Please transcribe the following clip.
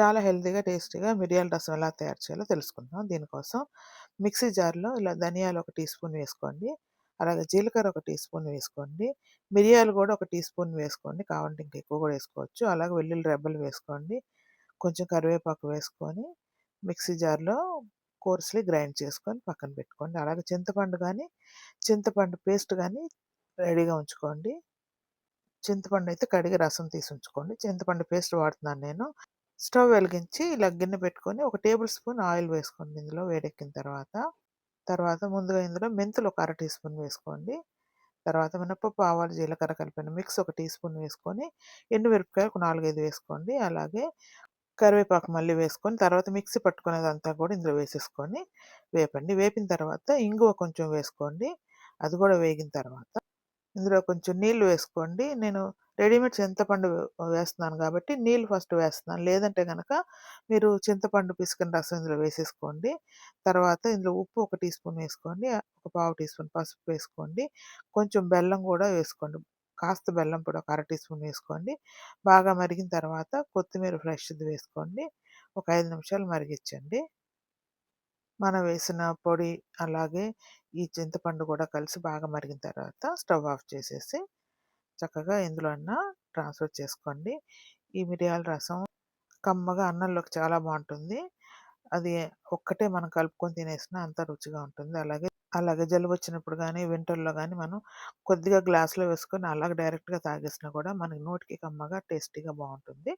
చాలా హెల్తీగా, టేస్టీగా మిరియాల రసం ఎలా తయారు చేయాలో తెలుసుకుందాం. దీనికోసం మిక్సీ జార్‌లో ఇలా ధనియాలు ఒక టీ స్పూన్ వేసుకోండి. అలాగే జీలకర్ర ఒక టీ స్పూన్ వేసుకోండి. మిరియాలు కూడా ఒక టీ స్పూన్ వేసుకోండి. కావాలంటే ఇంకా ఎక్కువ కూడా వేసుకోవచ్చు. అలాగే వెల్లుల్లి రెబ్బలు వేసుకోండి. కొంచెం కరివేపాకు వేసుకొని మిక్సీ జార్‌లో కోర్స్‌లీ గ్రైండ్ చేసుకొని పక్కన పెట్టుకోండి. అలాగే చింతపండు కానీ చింతపండు పేస్ట్ కానీ రెడీగా ఉంచుకోండి. చింతపండు అయితే కడిగి రసం తీసి ఉంచుకోండి. చింతపండు పేస్ట్ వాడుతున్నాను నేను. స్టవ్ వెలిగించి ఇలా గిన్నె పెట్టుకొని ఒక టేబుల్ స్పూన్ ఆయిల్ వేసుకోండి ఇందులో వేడెక్కిన తర్వాత. తర్వాత ముందుగా ఇందులో మెంతులు ఒక అర టీ స్పూన్ వేసుకోండి. తర్వాత మినపప్పు, ఆవాలు, జీలకర్ర కలిపిన మిక్స్ ఒక టీ స్పూన్ వేసుకొని, ఎండుమిరపకాయలు ఒక 4, 5 వేసుకోండి. అలాగే కరివేపాకు మళ్ళీ వేసుకొని, తర్వాత మిక్సీ పట్టుకునేదంతా కూడా ఇందులో వేసేసుకొని వేపండి. వేపిన తర్వాత ఇంగువ కొంచెం వేసుకోండి. అది కూడా వేగిన తర్వాత ఇందులో కొంచెం నీళ్ళు వేసుకోండి. నేను రెడీమేడ్ చింతపండు వేస్తున్నాను కాబట్టి నీళ్ళు ఫస్ట్ వేస్తున్నాను. లేదంటే కనుక మీరు చింతపండు పిసుకుని రసం ఇందులో వేసేసుకోండి. తర్వాత ఇందులో ఉప్పు ఒక టీ స్పూన్ వేసుకోండి. ఒక పావు టీ స్పూన్ పసుపు వేసుకోండి. కొంచెం బెల్లం కూడా వేసుకోండి. కాస్త బెల్లం పొడి ఒక అర టీ స్పూన్ వేసుకోండి. బాగా మరిగిన తర్వాత కొత్తిమీర ఫ్రెష్‌ది వేసుకోండి. ఒక ఐదు నిమిషాలు మరిగించండి మనం వేసిన పొడి, అలాగే ఈ చింతపండు కూడా కలిసి బాగా మరిగిన తర్వాత స్టవ్ ఆఫ్ చేసేసి, చక్కగా ఇందులో అన్నా ట్రాన్స్‌ఫర్ చేసుకోండి. ఈ మిరియాల రసం కమ్మగా అన్నంలోకి చాలా బాగుంటుంది అది ఒక్కటే మనం కలుపుకొని తినేసినా అంత రుచిగా ఉంటుంది. అలాగే అలాగే జలుబు వచ్చినప్పుడు కానీ వింటర్‌లో కానీ మనం కొద్దిగా గ్లాస్‌లో వేసుకొని అలాగే డైరెక్ట్‌గా తాగేసినా కూడా మనకి నోటికి కమ్మగా, టేస్టీగా బాగుంటుంది